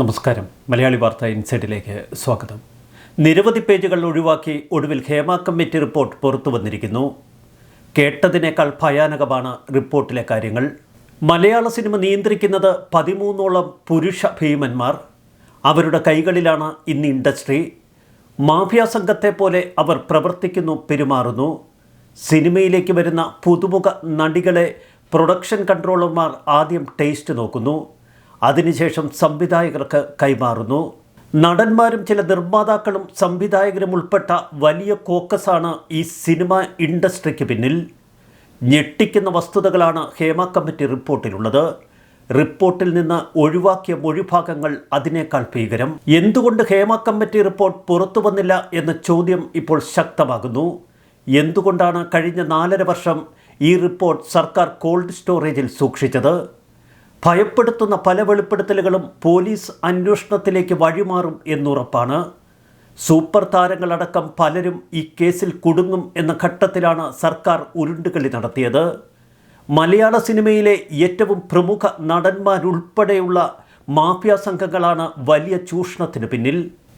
നമസ്കാരം. മലയാളി വാർത്ത ഇൻസൈഡിലേക്ക് സ്വാഗതം. നിരവധി പേജുകൾ ഒഴിവാക്കി ഒടുവിൽ ഹേമ കമ്മിറ്റി റിപ്പോർട്ട് പുറത്തു വന്നിരിക്കുന്നു. കേട്ടതിനേക്കാൾ ഭയാനകമാണ് റിപ്പോർട്ടിലെ കാര്യങ്ങൾ. മലയാള സിനിമ നിയന്ത്രിക്കുന്നത് പതിമൂന്നോളം പുരുഷ ഭീമന്മാർ. അവരുടെ കൈകളിലാണ് ഇന്ന് ഇൻഡസ്ട്രി. മാഫിയ സംഘത്തെ പോലെ അവർ പ്രവർത്തിക്കുന്നു പെരുമാറുന്നു. സിനിമയിലേക്ക് വരുന്ന പുതുമുഖ നടികളെ പ്രൊഡക്ഷൻ കൺട്രോളർമാർ ആദ്യം ടേസ്റ്റ് നോക്കുന്നു. അതിനുശേഷം സംവിധായകർക്ക് കൈമാറുന്നു. നടന്മാരും ചില നിർമ്മാതാക്കളും സംവിധായകരും ഉൾപ്പെട്ട വലിയ കോക്കസാണ് ഈ സിനിമ ഇൻഡസ്ട്രിക്ക് പിന്നിൽ. ഞെട്ടിക്കുന്ന വസ്തുതകളാണ് ഹേമ കമ്മിറ്റി റിപ്പോർട്ടിലുള്ളത്. റിപ്പോർട്ടിൽ നിന്ന് ഒഴിവാക്കിയ മൊഴിഭാഗങ്ങൾ അതിനേക്കാൾ ഭീകരം. എന്തുകൊണ്ട് ഹേമ കമ്മിറ്റി റിപ്പോർട്ട് പുറത്തു വന്നില്ല എന്ന ചോദ്യം ഇപ്പോൾ ശക്തമാകുന്നു. എന്തുകൊണ്ടാണ് കഴിഞ്ഞ നാലര വർഷം ഈ റിപ്പോർട്ട് സർക്കാർ കോൾഡ് സ്റ്റോറേജിൽ സൂക്ഷിച്ചത്? ഭയപ്പെടുത്തുന്ന പല വെളിപ്പെടുത്തലുകളും പോലീസ് അന്വേഷണത്തിലേക്ക് വഴിമാറും എന്നുറപ്പാണ്. സൂപ്പർ താരങ്ങളടക്കം പലരും ഈ കേസിൽ കുടുങ്ങും എന്ന ഘട്ടത്തിലാണ് സർക്കാർ ഉരുണ്ടുകളി നടത്തിയത്. മലയാള സിനിമയിലെ ഏറ്റവും പ്രമുഖ നടന്മാരുൾപ്പെടെയുള്ള മാഫിയ സംഘങ്ങളാണ് വലിയ ചൂഷണത്തിന് പിന്നിൽ.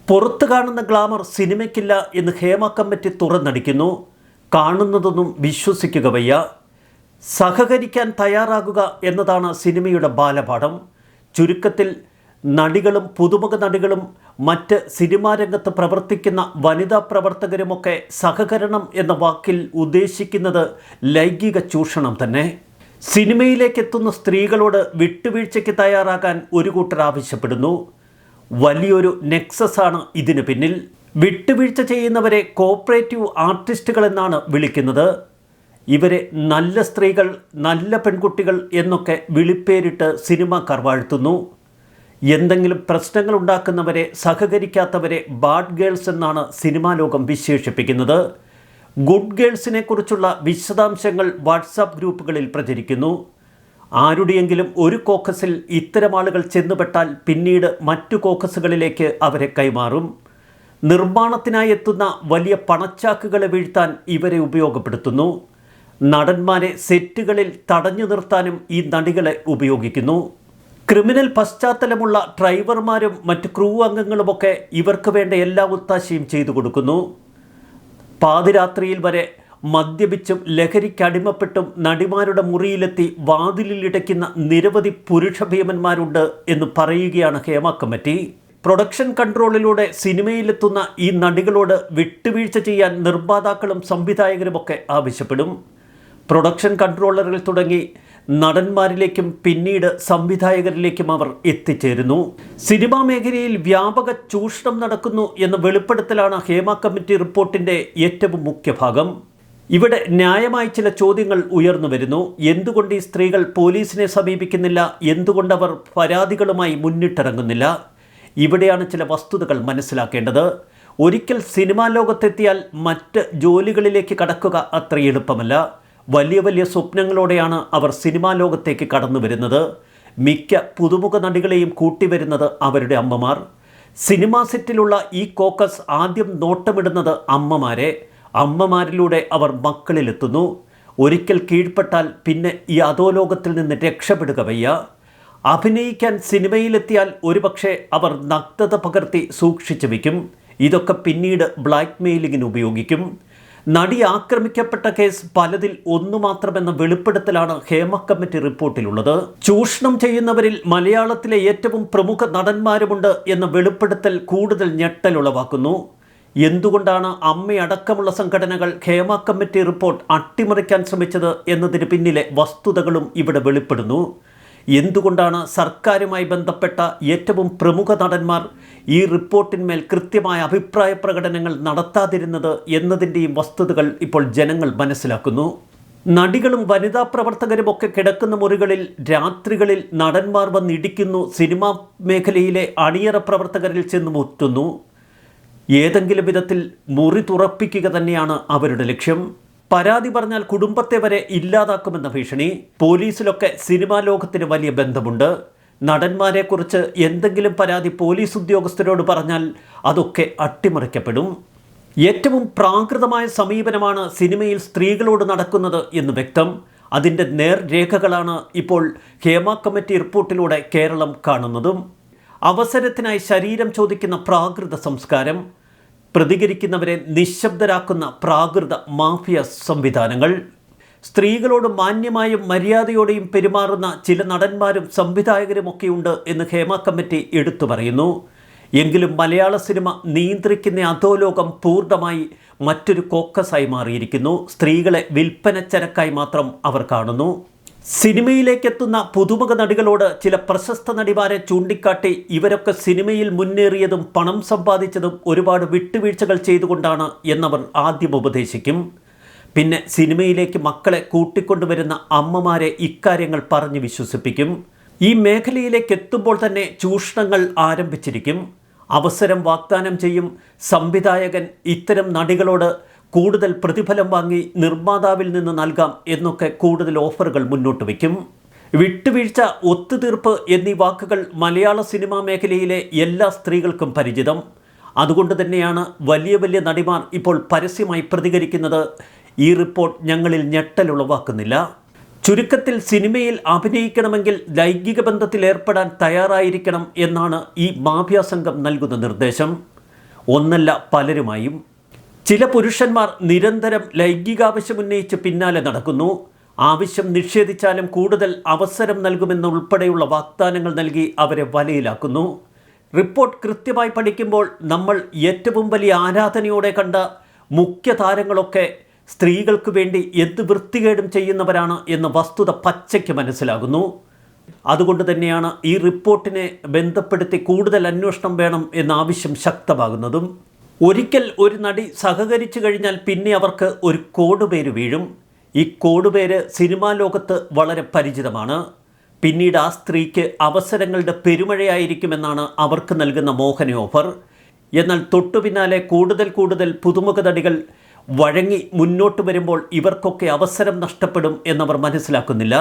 പുറത്തു കാണുന്ന ഗ്ലാമർ സിനിമയ്ക്കില്ല എന്ന് ഹേമ കമ്മിറ്റി തുറന്നടിക്കുന്നു. കാണുന്നതൊന്നും വിശ്വസിക്കുക വയ്യ. സഹകരിക്കാൻ തയ്യാറാകുക എന്നതാണ് സിനിമയുടെ ബാലപാഠം. ചുരുക്കത്തിൽ നടികളും പുതുമുഖ നടികളും മറ്റ് സിനിമാ രംഗത്ത് പ്രവർത്തിക്കുന്ന വനിതാ പ്രവർത്തകരുമൊക്കെ സഹകരണം എന്ന വാക്കിൽ ഉദ്ദേശിക്കുന്നത് ലൈംഗിക ചൂഷണം തന്നെ. സിനിമയിലേക്കെത്തുന്ന സ്ത്രീകളോട് വിട്ടുവീഴ്ചയ്ക്ക് തയ്യാറാകാൻ ഒരു കൂട്ടർ ആവശ്യപ്പെടുന്നു. വലിയൊരു നെക്സസ് ആണ് ഇതിന് പിന്നിൽ. വിട്ടുവീഴ്ച ചെയ്യുന്നവരെ കോപ്പറേറ്റീവ് ആർട്ടിസ്റ്റുകൾ എന്നാണ് വിളിക്കുന്നത്. ഇവരെ നല്ല സ്ത്രീകൾ നല്ല പെൺകുട്ടികൾ എന്നൊക്കെ വിളിപ്പേരിട്ട് സിനിമാക്കാർ വാഴ്ത്തുന്നു. എന്തെങ്കിലും പ്രശ്നങ്ങൾ ഉണ്ടാക്കുന്നവരെ സഹകരിക്കാത്തവരെ ബാഡ് ഗേൾസ് എന്നാണ് സിനിമാ ലോകം വിശേഷിപ്പിക്കുന്നത്. ഗുഡ് ഗേൾസിനെ കുറിച്ചുള്ള വിശദാംശങ്ങൾ വാട്സാപ്പ് ഗ്രൂപ്പുകളിൽ പ്രചരിക്കുന്നു. ആരുടെയെങ്കിലും ഒരു കോക്കസിൽ ഇത്തരം ആളുകൾ ചെന്നുപെട്ടാൽ പിന്നീട് മറ്റു കോക്കസുകളിലേക്ക് അവരെ കൈമാറും. നിർമ്മാണത്തിനായി എത്തുന്ന വലിയ പണച്ചാക്കുകളെ വീഴ്ത്താൻ ഇവരെ ഉപയോഗപ്പെടുത്തുന്നു. നടന്മാരെ സെറ്റുകളിൽ തടഞ്ഞു നിർത്താനും ഈ നടികളെ ഉപയോഗിക്കുന്നു. ക്രിമിനൽ പശ്ചാത്തലമുള്ള ഡ്രൈവർമാരും മറ്റ് ക്രൂ അംഗങ്ങളുമൊക്കെ ഇവർക്ക് വേണ്ട എല്ലാ ഒത്താശയും ചെയ്തു കൊടുക്കുന്നു. പാതിരാത്രിയിൽ വരെ മദ്യപിച്ചും ലഹരിക്കടിമപ്പെട്ടും നടിമാരുടെ മുറിയിലെത്തി വാതിലിൽ ഇടയ്ക്കുന്ന നിരവധി പുരുഷ ഭീമന്മാരുണ്ട് എന്ന് പറയുകയാണ് ഹേമ കമ്മിറ്റി. പ്രൊഡക്ഷൻ കൺട്രോളിലൂടെ സിനിമയിലെത്തുന്ന ഈ നടികളോട് വിട്ടുവീഴ്ച ചെയ്യാൻ നിർമ്മാതാക്കളും സംവിധായകരുമൊക്കെ ആവശ്യപ്പെടും. പ്രൊഡക്ഷൻ കൺട്രോളറിൽ തുടങ്ങി നടന്മാരിലേക്കും പിന്നീട് സംവിധായകരിലേക്കും അവർ എത്തിച്ചേരുന്നു. സിനിമാ മേഖലയിൽ വ്യാപക ചൂഷണം നടക്കുന്നു എന്ന വെളിപ്പെടുത്തലാണ് ഹേമ കമ്മിറ്റി റിപ്പോർട്ടിന്റെ ഏറ്റവും മുഖ്യഭാഗം ഇവിടെ ന്യായമായി ചില ചോദ്യങ്ങൾ ഉയർന്നു വരുന്നു. എന്തുകൊണ്ട് ഈ സ്ത്രീകൾ പോലീസിനെ സമീപിക്കുന്നില്ല? എന്തുകൊണ്ട് അവർ പരാതികളുമായി മുന്നിട്ടിറങ്ങുന്നില്ല? ഇവിടെയാണ് ചില വസ്തുതകൾ മനസ്സിലാക്കേണ്ടത്. ഒരിക്കൽ സിനിമാ ലോകത്തെത്തിയാൽ മറ്റ് ജോലികളിലേക്ക് കടക്കുക അത്ര എളുപ്പമല്ല. വലിയ വലിയ സ്വപ്നങ്ങളോടെയാണ് അവർ സിനിമാ ലോകത്തേക്ക് കടന്നു വരുന്നത്. മിക്ക പുതുമുഖ നടികളെയും കൂട്ടിവരുന്നത് അവരുടെ അമ്മമാർ. സിനിമാ സെറ്റിലുള്ള ഈ കോക്കസ് ആദ്യം നോട്ടമിടുന്നത് അമ്മമാരെ. അമ്മമാരിലൂടെ അവർ മക്കളിലെത്തുന്നു. ഒരിക്കൽ കീഴ്പ്പെട്ടാൽ പിന്നെ ഈ അധോലോകത്തിൽ നിന്ന് രക്ഷപ്പെടുക വയ്യ. അഭിനയിക്കാൻ സിനിമയിലെത്തിയാൽ ഒരുപക്ഷെ അവർ നഗ്നത പകർത്തി സൂക്ഷിച്ചു വയ്ക്കും. ഇതൊക്കെ പിന്നീട് ബ്ലാക്ക് മെയിലിങ്ങിന് ഉപയോഗിക്കും. നടി ആക്രമിക്കപ്പെട്ട കേസ് പലതിൽ ഒന്നു മാത്രമെന്ന വെളിപ്പെടുത്തലാണ് ഹേമ കമ്മിറ്റി റിപ്പോർട്ടിലുള്ളത്. ചൂഷണം ചെയ്യുന്നവരിൽ മലയാളത്തിലെ ഏറ്റവും പ്രമുഖ നടന്മാരുമുണ്ട് എന്ന വെളിപ്പെടുത്തൽ കൂടുതൽ ഞെട്ടലുളവാക്കുന്നു. എന്തുകൊണ്ടാണ് അമ്മയടക്കമുള്ള സംഘടനകൾ ഹേമ കമ്മിറ്റി റിപ്പോർട്ട് അട്ടിമറിക്കാൻ ശ്രമിച്ചത് എന്നതിന് പിന്നിലെ വസ്തുതകളും ഇവിടെ വെളിപ്പെടുന്നു. എന്തുകൊണ്ടാണ് സർക്കാരുമായി ബന്ധപ്പെട്ട ഏറ്റവും പ്രമുഖ നടന്മാർ ഈ റിപ്പോർട്ടിന്മേൽ കൃത്യമായ അഭിപ്രായ പ്രകടനങ്ങൾ നടത്താതിരുന്നത് എന്നതിന്റെയും വസ്തുതകൾ ഇപ്പോൾ ജനങ്ങൾ മനസ്സിലാക്കുന്നു. നടികളും വനിതാ പ്രവർത്തകരും ഒക്കെ കിടക്കുന്ന മുറികളിൽ രാത്രികളിൽ നടന്മാർ വന്നിടിക്കുന്നു സിനിമാ മേഖലയിലെ അണിയറ പ്രവർത്തകരിൽ ചെന്ന് മുറ്റുന്നു ഏതെങ്കിലും വിധത്തിൽ മുറി തുറപ്പിക്കുക തന്നെയാണ് അവരുടെ ലക്ഷ്യം. പരാതി പറഞ്ഞാൽ കുടുംബത്തെ വരെ ഇല്ലാതാക്കുമെന്ന ഭീഷണി. പോലീസിലൊക്കെ സിനിമാ ലോകത്തിന് വലിയ ബന്ധമുണ്ട്. നടന്മാരെക്കുറിച്ച് എന്തെങ്കിലും പരാതി പോലീസ് ഉദ്യോഗസ്ഥരോട് പറഞ്ഞാൽ അതൊക്കെ അട്ടിമറിക്കപ്പെടും. ഏറ്റവും പ്രാകൃതമായ സമീപനമാണ് സിനിമയിൽ സ്ത്രീകളോട് നടക്കുന്നത് എന്ന് വ്യക്തം. അതിന്റെ നേർരേഖകളാണ് ഇപ്പോൾ ഹേമ കമ്മിറ്റി റിപ്പോർട്ടിലൂടെ കേരളം കാണുന്നതും. അവസരത്തിനായി ശരീരം ചോദിക്കുന്ന പ്രാകൃത സംസ്കാരം. പ്രതികരിക്കുന്നവരെ നിശബ്ദരാക്കുന്ന പ്രാകൃത മാഫിയ സംവിധാനങ്ങൾ. സ്ത്രീകളോട് മാന്യമായും മര്യാദയോടെയും പെരുമാറുന്ന ചില നടന്മാരും സംവിധായകരുമൊക്കെയുണ്ട് എന്ന് ഹേമ കമ്മിറ്റി എടുത്തു പറയുന്നു. എങ്കിലും മലയാള സിനിമ നിയന്ത്രിക്കുന്ന അധോലോകം പൂർണമായി മറ്റൊരു കോക്കസായി മാറിയിരിക്കുന്നു. സ്ത്രീകളെ വിൽപ്പനച്ചരക്കായി മാത്രം അവർ കാണുന്നു. സിനിമയിലേക്കെത്തുന്ന പുതുമുഖ നടികളോട് ചില പ്രശസ്ത നടിമാരെ ചൂണ്ടിക്കാട്ടി ഇവരൊക്കെ സിനിമയിൽ മുന്നേറിയതും പണം സമ്പാദിച്ചതും ഒരുപാട് വിട്ടുവീഴ്ചകൾ ചെയ്തുകൊണ്ടാണ് എന്നവർ ആദ്യം ഉപദേശിക്കും. പിന്നെ സിനിമയിലേക്ക് മക്കളെ കൂട്ടിക്കൊണ്ടുവരുന്ന അമ്മമാരെ ഇക്കാര്യങ്ങൾ പറഞ്ഞു വിശ്വസിപ്പിക്കും. ഈ മേഖലയിലേക്ക് എത്തുമ്പോൾ തന്നെ ചൂഷണങ്ങൾ ആരംഭിച്ചിരിക്കും. അവസരം വാഗ്ദാനം ചെയ്യും. സംവിധായകൻ ഇത്തരം നടികളോട് കൂടുതൽ പ്രതിഫലം വാങ്ങി നിർമ്മാതാവിൽ നിന്ന് നൽകാം എന്നൊക്കെ കൂടുതൽ ഓഫറുകൾ മുന്നോട്ട് വയ്ക്കും. വിട്ടുവീഴ്ച ഒത്തുതീർപ്പ് എന്നീ വാക്കുകൾ മലയാള സിനിമാ മേഖലയിലെ എല്ലാ സ്ത്രീകൾക്കും പരിചിതം. അതുകൊണ്ട് തന്നെയാണ് വലിയ വലിയ നടിമാർ ഇപ്പോൾ പരസ്യമായി പ്രതികരിക്കുന്നത്. ഈ റിപ്പോർട്ട് ഞങ്ങളിൽ ഞെട്ടലുളവാക്കുന്നില്ല. ചുരുക്കത്തിൽ സിനിമയിൽ അഭിനയിക്കണമെങ്കിൽ ലൈംഗിക ബന്ധത്തിൽ ഏർപ്പെടാൻ തയ്യാറായിരിക്കണം എന്നാണ് ഈ മാഫിയ സംഘം നൽകുന്ന നിർദ്ദേശം. ഒന്നല്ല പലരുമായും. ചില പുരുഷന്മാർ നിരന്തരം ലൈംഗികാവശ്യമുന്നയിച്ച് പിന്നാലെ നടക്കുന്നു. ആവശ്യം നിഷേധിച്ചാലും കൂടുതൽ അവസരം നൽകുമെന്നുൾപ്പെടെയുള്ള വാഗ്ദാനങ്ങൾ നൽകി അവരെ വലയിലാക്കുന്നു. റിപ്പോർട്ട് കൃത്യമായി പഠിക്കുമ്പോൾ നമ്മൾ ഏറ്റവും വലിയ ആരാധനയോടെ കണ്ട മുഖ്യ താരങ്ങളൊക്കെ സ്ത്രീകൾക്ക് വേണ്ടി എന്ത് വൃത്തികേടും ചെയ്യുന്നവരാണ് എന്ന വസ്തുത പച്ചയ്ക്ക് മനസ്സിലാകുന്നു. അതുകൊണ്ട് തന്നെയാണ് ഈ റിപ്പോർട്ടിനെ ബന്ധപ്പെടുത്തി കൂടുതൽ അന്വേഷണം വേണം എന്ന ആവശ്യം ശക്തമാകുന്നതും. ഒരിക്കൽ ഒരു നടി സഹകരിച്ചു കഴിഞ്ഞാൽ പിന്നെ അവർക്ക് ഒരു കോഡ് പേര് വീഴും. ഈ കോഡ് പേര് സിനിമാ ലോകത്ത് വളരെ പരിചിതമാണ്. പിന്നീട് ആ സ്ത്രീക്ക് അവസരങ്ങളുടെ പെരുമഴയായിരിക്കുമെന്നാണ് അവർക്ക് നൽകുന്ന മോഹന ഓഫർ. എന്നാൽ തൊട്ടു പിന്നാലെ കൂടുതൽ കൂടുതൽ പുതുമുഖ നടികൾ വഴങ്ങി മുന്നോട്ട് വരുമ്പോൾ ഇവർക്കൊക്കെ അവസരം നഷ്ടപ്പെടും എന്നവർ മനസ്സിലാക്കുന്നില്ല.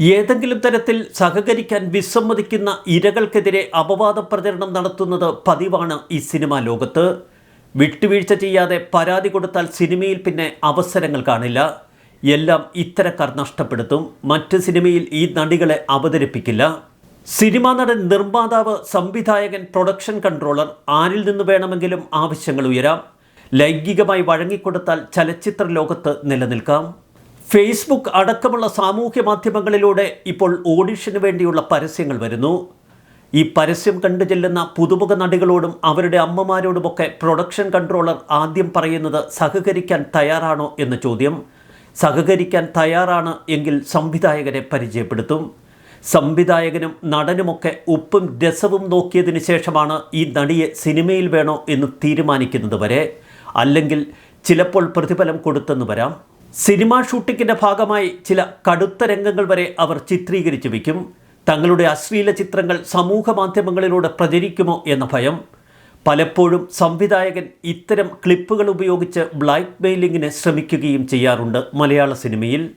ഏതെങ്കിലും തരത്തിൽ സഹകരിക്കാൻ വിസമ്മതിക്കുന്ന ഇരകൾക്കെതിരെ അപവാദ പ്രചരണം നടത്തുന്നത് പതിവാണ് ഈ സിനിമാ ലോകത്ത്. വിട്ടുവീഴ്ച ചെയ്യാതെ പരാതി കൊടുത്താൽ സിനിമയിൽ പിന്നെ അവസരങ്ങൾ കാണില്ല. എല്ലാം ഇത്തരക്കാർ നഷ്ടപ്പെടുത്തും. മറ്റ് സിനിമയിൽ ഈ നടികളെ അവതരിപ്പിക്കില്ല. സിനിമാ നടൻ നിർമ്മാതാവ് സംവിധായകൻ പ്രൊഡക്ഷൻ കൺട്രോളർ ആരിൽ നിന്ന് വേണമെങ്കിലും ആവശ്യങ്ങൾ ഉയരാം. ലൈംഗികമായി വഴങ്ങിക്കൊടുത്താൽ ചലച്ചിത്ര ലോകത്ത് നിലനിൽക്കാം. ഫേസ്ബുക്ക് അടക്കമുള്ള സാമൂഹ്യ മാധ്യമങ്ങളിലൂടെ ഇപ്പോൾ ഓഡിഷന് വേണ്ടിയുള്ള പരസ്യങ്ങൾ വരുന്നു. ഈ പരസ്യം കണ്ടു ചെല്ലുന്ന പുതുമുഖ നടികളോടും അവരുടെ അമ്മമാരോടുമൊക്കെ പ്രൊഡക്ഷൻ കൺട്രോളർ ആദ്യം പറയുന്നത് സഹകരിക്കാൻ തയ്യാറാണോ എന്ന ചോദ്യം. സഹകരിക്കാൻ തയ്യാറാണ് എങ്കിൽ സംവിധായകരെ പരിചയപ്പെടുത്തും. സംവിധായകനും നടനുമൊക്കെ ഉപ്പും രസവും നോക്കിയതിന് ശേഷമാണ് ഈ നടിയെ സിനിമയിൽ വേണോ എന്ന് തീരുമാനിക്കുന്നത് വരെ. അല്ലെങ്കിൽ ചിലപ്പോൾ പ്രതിഫലം കൊടുത്തെന്ന് വരാം. സിനിമാ ഷൂട്ടിങ്ങിന്റെ ഭാഗമായി ചില കടുത്ത രംഗങ്ങൾ വരെ അവർ ചിത്രീകരിച്ചു വയ്ക്കും. തങ്ങളുടെ അശ്ലീല ചിത്രങ്ങൾ സമൂഹ മാധ്യമങ്ങളിലൂടെ പ്രചരിക്കുമോ എന്ന ഭയം. പലപ്പോഴും സംവിധായകൻ ഇത്തരം ക്ലിപ്പുകൾ ഉപയോഗിച്ച് ബ്ലാക്ക് മെയിലിങ്ങിന് ശ്രമിക്കുകയും ചെയ്യാറുണ്ട് മലയാള സിനിമയിൽ.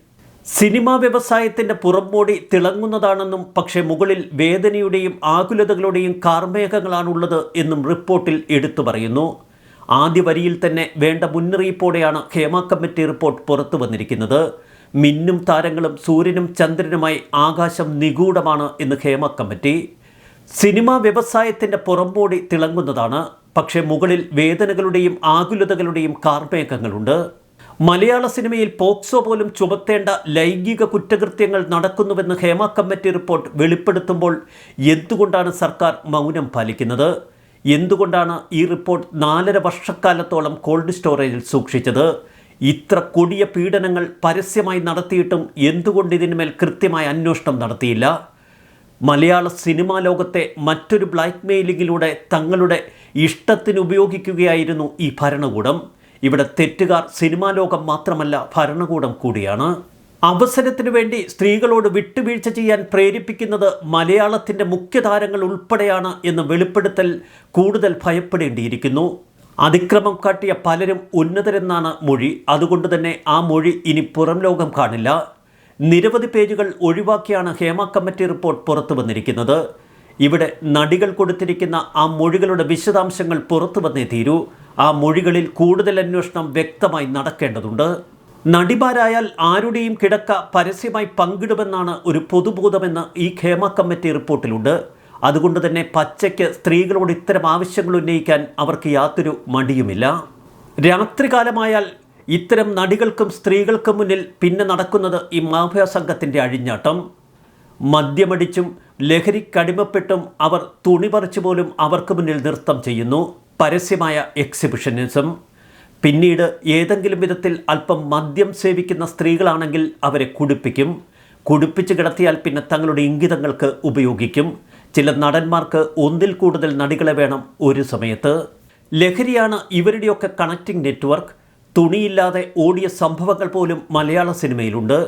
സിനിമാ വ്യവസായത്തിന്റെ പുറംമോടി തിളങ്ങുന്നതാണെന്നും പക്ഷേ മുകളിൽ വേദനയുടെയും ആകുലതകളുടെയും കാർമേഘങ്ങളാണുള്ളത് എന്നും റിപ്പോർട്ടിൽ എടുത്തു പറയുന്നു. ആദ്യ വരിയിൽ തന്നെ വേണ്ട മുന്നറിയിപ്പോടെയാണ് ഹേമ കമ്മിറ്റി റിപ്പോർട്ട് പുറത്തു വന്നിരിക്കുന്നത്. മിന്നും താരങ്ങളും സൂര്യനും ചന്ദ്രനുമായി ആകാശം നിഗൂഢമാണ് എന്ന് ഹേമ കമ്മിറ്റി. സിനിമാ വ്യവസായത്തിന്റെ പുറംപോടി തിളങ്ങുന്നതാണ്. പക്ഷേ മുകളിൽ വേദനകളുടെയും ആകുലതകളുടെയും കാർമേഘങ്ങളുണ്ട്. മലയാള സിനിമയിൽ പോക്സോ പോലും ചുമത്തേണ്ട ലൈംഗിക കുറ്റകൃത്യങ്ങൾ നടക്കുന്നുവെന്ന് ഹേമ കമ്മിറ്റി റിപ്പോർട്ട് വെളിപ്പെടുത്തുമ്പോൾ എന്തുകൊണ്ടാണ് സർക്കാർ മൗനം പാലിക്കുന്നത്? എന്തുകൊണ്ടാണ് ഈ റിപ്പോർട്ട് നാലര വർഷക്കാലത്തോളം കോൾഡ് സ്റ്റോറേജിൽ സൂക്ഷിച്ചത്? ഇത്ര കൊടിയ പീഡനങ്ങൾ പരസ്യമായി നടത്തിയിട്ടും എന്തുകൊണ്ട് ഇതിന്മേൽ കൃത്യമായ അന്വേഷണം നടത്തിയില്ല? മലയാള സിനിമാ ലോകത്തെ മറ്റൊരു ബ്ലാക്ക് മെയിലിങ്ങിലൂടെ തങ്ങളുടെ ഇഷ്ടത്തിന് ഉപയോഗിക്കുകയായിരുന്നു ഈ ഭരണകൂടം. ഇവിടെ തെറ്റുകാർ സിനിമാ ലോകം മാത്രമല്ല ഭരണകൂടം കൂടിയാണ്. അവസരത്തിനു വേണ്ടി സ്ത്രീകളോട് വിട്ടുവീഴ്ച ചെയ്യാൻ പ്രേരിപ്പിക്കുന്നത് മലയാളത്തിന്റെ മുഖ്യതാരങ്ങൾ ഉൾപ്പെടെയാണ് എന്ന് വെളിപ്പെടുത്തൽ കൂടുതൽ ഭയപ്പെടേണ്ടിയിരിക്കുന്നു. അതിക്രമം കാട്ടിയ പലരും ഉന്നതരെന്നാണ് മൊഴി. അതുകൊണ്ട് തന്നെ ആ മൊഴി ഇനി പുറം ലോകം കാണില്ല. നിരവധി പേജുകൾ ഒഴിവാക്കിയാണ് ഹേമ കമ്മിറ്റി റിപ്പോർട്ട് പുറത്തു വന്നിരിക്കുന്നത്. ഇവിടെ നടികൾ കൊടുത്തിരിക്കുന്ന ആ മൊഴികളുടെ വിശദാംശങ്ങൾ പുറത്തു വന്നേ തീരൂ. ആ മൊഴികളിൽ കൂടുതൽ അന്വേഷണം വ്യക്തമായി നടക്കേണ്ടതുണ്ട്. നടിമാരായാൽ ആരുടെയും കിടക്ക പരസ്യമായി പങ്കിടുമെന്നാണ് ഒരു പൊതുബോധമെന്ന് ഈ ഖേമ കമ്മിറ്റി റിപ്പോർട്ടിലുണ്ട്. അതുകൊണ്ട് തന്നെ പച്ചയ്ക്ക് സ്ത്രീകളോട് ഇത്തരം ആവശ്യങ്ങൾ ഉന്നയിക്കാൻ അവർക്ക് യാതൊരു മടിയുമില്ല. രാത്രികാലമായാൽ ഇത്തരം നടികൾക്കും സ്ത്രീകൾക്കും മുന്നിൽ പിന്നെ നടക്കുന്നത് ഈ മാഫിയ സംഘത്തിന്റെ അഴിഞ്ഞാട്ടം. മദ്യമടിച്ചും ലഹരിക്കടിമപ്പെട്ടും അവർ തുണി പറിച്ചു പോലും അവർക്ക് മുന്നിൽ നൃത്തം ചെയ്യുന്നു. പരസ്യമായ എക്സിബിഷനിസം. പിന്നീട് ഏതെങ്കിലും വിധത്തിൽ അല്പം മദ്യം സേവിക്കുന്ന സ്ത്രീകളാണെങ്കിൽ അവരെ കുടിപ്പിക്കും. കുടിപ്പിച്ച് കിടത്തിയാൽ പിന്നെ തങ്ങളുടെ ഇംഗിതങ്ങൾക്ക് ഉപയോഗിക്കും. ചില നടന്മാർക്ക് ഒന്നിൽ കൂടുതൽ നടികളെ വേണം ഒരു സമയത്ത്. ലഹരിയാണ് ഇവരുടെയൊക്കെ കണക്റ്റിംഗ് നെറ്റ്വർക്ക് തുണിയില്ലാതെ ഓടിയ സംഭവങ്ങൾ പോലും മലയാള സിനിമയിലുണ്ട്.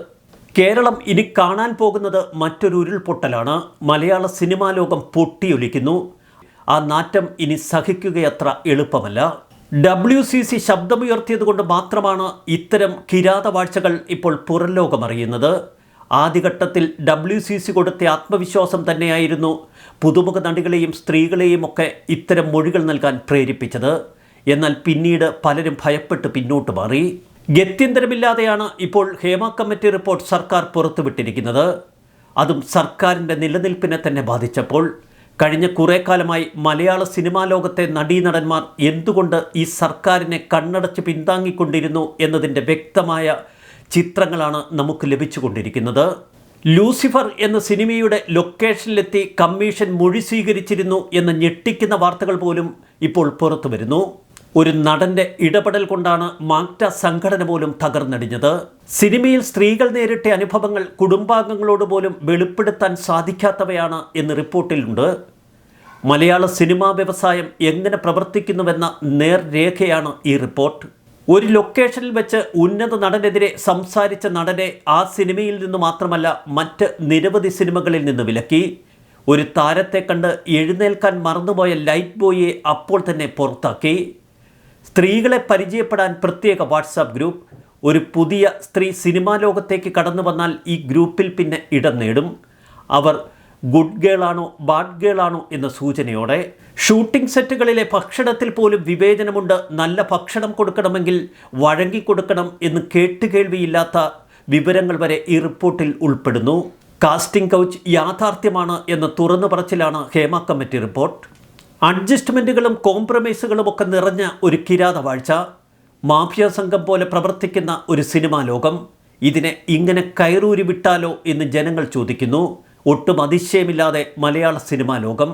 കേരളം ഇനി കാണാൻ പോകുന്നത് മറ്റൊരു ഉരുൾപൊട്ടലാണ്. മലയാള സിനിമാ ലോകം പൊട്ടിയൊലിക്കുന്നു. ആ നാറ്റം ഇനി സഹിക്കുകയത്ര എളുപ്പമല്ല. ഡബ്ല്യു സി സി ശബ്ദമുയർത്തിയതുകൊണ്ട് മാത്രമാണ് ഇത്തരം കിരാത വാഴ്ചകൾ ഇപ്പോൾ പുറം ലോകമറിയുന്നത് ആദ്യഘട്ടത്തിൽ ഡബ്ല്യു സി സി കൊടുത്ത ആത്മവിശ്വാസം തന്നെയായിരുന്നു പുതുമുഖ നടികളെയും സ്ത്രീകളെയും ഒക്കെ ഇത്തരം മൊഴികൾ നൽകാൻ പ്രേരിപ്പിച്ചത്. എന്നാൽ പിന്നീട് പലരും ഭയപ്പെട്ട് പിന്നോട്ട് മാറി. ഗത്യന്തരമില്ലാതെയാണ് ഇപ്പോൾ ഹേമ കമ്മിറ്റി റിപ്പോർട്ട് സർക്കാർ പുറത്തുവിട്ടിരിക്കുന്നത്. അതും സർക്കാരിന്റെ നിലനിൽപ്പിനെ തന്നെ ബാധിച്ചപ്പോൾ. കഴിഞ്ഞ കുറേ കാലമായി മലയാള സിനിമാ ലോകത്തെ നടീനടന്മാർ എന്തുകൊണ്ട് ഈ സർക്കാരിനെ കണ്ണടച്ച് പിന്താങ്ങിക്കൊണ്ടിരുന്നു എന്നതിന്റെ വ്യക്തമായ ചിത്രങ്ങളാണ് നമുക്ക് ലഭിച്ചുകൊണ്ടിരിക്കുന്നത്. ലൂസിഫർ എന്ന സിനിമയുടെ ലൊക്കേഷനിലെത്തി കമ്മീഷൻ മൊഴി സ്വീകരിച്ചിരുന്നു എന്ന് ഞെട്ടിക്കുന്ന വാർത്തകൾ പോലും ഇപ്പോൾ പുറത്തു വരുന്നു. ഒരു നടന്റെ ഇടപെടൽ കൊണ്ടാണ് മാക്ട സംഘടന പോലും തകർന്നടിഞ്ഞത്. സിനിമയിൽ സ്ത്രീകൾ നേരിട്ട അനുഭവങ്ങൾ കുടുംബാംഗങ്ങളോട് പോലും വെളിപ്പെടുത്താൻ സാധിക്കാത്തവയാണ് എന്ന് റിപ്പോർട്ടിലുണ്ട്. മലയാള സിനിമാ വ്യവസായം എങ്ങനെ പ്രവർത്തിക്കുന്നുവെന്ന നേർരേഖയാണ് ഈ റിപ്പോർട്ട്. ഒരു ലൊക്കേഷനിൽ വെച്ച് ഉന്നത നടനെതിരെ സംസാരിച്ച നടനെ ആ സിനിമയിൽ നിന്ന് മാത്രമല്ല മറ്റ് നിരവധി സിനിമകളിൽ നിന്ന് വിലക്കി. ഒരു താരത്തെ കണ്ട് എഴുന്നേൽക്കാൻ മറന്നുപോയ ലൈറ്റ് ബോയിയെ അപ്പോൾ തന്നെ പുറത്താക്കി. സ്ത്രീകളെ പരിചയപ്പെടാൻ പ്രത്യേക വാട്സാപ്പ് ഗ്രൂപ്പ്. ഒരു പുതിയ സ്ത്രീ സിനിമാ ലോകത്തേക്ക് കടന്നു വന്നാൽ ഈ ഗ്രൂപ്പിൽ പിന്നെ ഇടം നേടും. അവർ ഗുഡ് ഗേളാണോ ബാഡ് ഗേളാണോ എന്ന സൂചനയോടെ ഷൂട്ടിംഗ് സെറ്റുകളിലെ ഭക്ഷണത്തിൽ പോലും വിവേചനമുണ്ട്. നല്ല ഭക്ഷണം കൊടുക്കണമെങ്കിൽ വഴങ്ങിക്കൊടുക്കണം എന്ന് കേട്ടുകേൾവിയില്ലാത്ത വിവരങ്ങൾ വരെ ഈ റിപ്പോർട്ടിൽ ഉൾപ്പെടുന്നു. കാസ്റ്റിംഗ് കൗച്ച് യാഥാർത്ഥ്യമാണ് എന്ന തുറന്നു പറച്ചിലാണ് ഹേമ കമ്മിറ്റി റിപ്പോർട്ട് അഡ്ജസ്റ്റ്മെന്റുകളും കോംപ്രമൈസുകളും ഒക്കെ നിറഞ്ഞ ഒരു കിരാതവാഴ്ച മാഫിയ സംഘം പോലെ പ്രവർത്തിക്കുന്ന ഒരു സിനിമാ ലോകം. ഇതിനെ ഇങ്ങനെ കയറൂരി വിട്ടാലോ എന്ന് ജനങ്ങൾ ചോദിക്കുന്നു. ഒട്ടും അതിശയമില്ലാതെ മലയാള സിനിമാ ലോകം.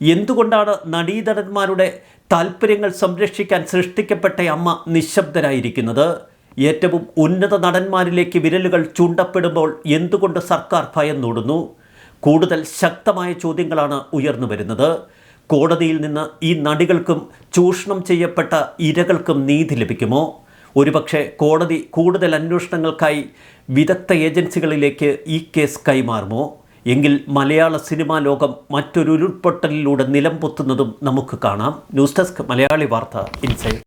എന്തുകൊണ്ടാണ് നടീതടന്മാരുടെ താല്പര്യങ്ങൾ സംരക്ഷിക്കാൻ സൃഷ്ടിക്കപ്പെട്ട അമ്മ നിശബ്ദരായിരിക്കുന്നത്? ഏറ്റവും ഉന്നത നടന്മാരിലേക്ക് വിരലുകൾ ചൂണ്ടപ്പെടുമ്പോൾ എന്തുകൊണ്ട് സർക്കാർ ഭയന്നോടുന്നു കൂടുതൽ ശക്തമായ ചോദ്യങ്ങളാണ് ഉയർന്നു വരുന്നത്. കോടതിയിൽ നിന്ന് ഈ നടികൾക്കും ചൂഷണം ചെയ്യപ്പെട്ട ഇരകൾക്കും നീതി ലഭിക്കുമോ? ഒരുപക്ഷെ കോടതി കൂടുതൽ അന്വേഷണങ്ങൾക്കായി വിദഗ്ധ ഏജൻസികളിലേക്ക് ഈ കേസ് കൈമാറുമോ? എങ്കിൽ മലയാള സിനിമാ ലോകം മറ്റൊരു ഉരുൾപൊട്ടലിലൂടെ നിലംപൊത്തുന്നതും നമുക്ക് കാണാം. ന്യൂസ് ഡെസ്ക് മലയാളി വാർത്ത ഇൻസൈഡ്.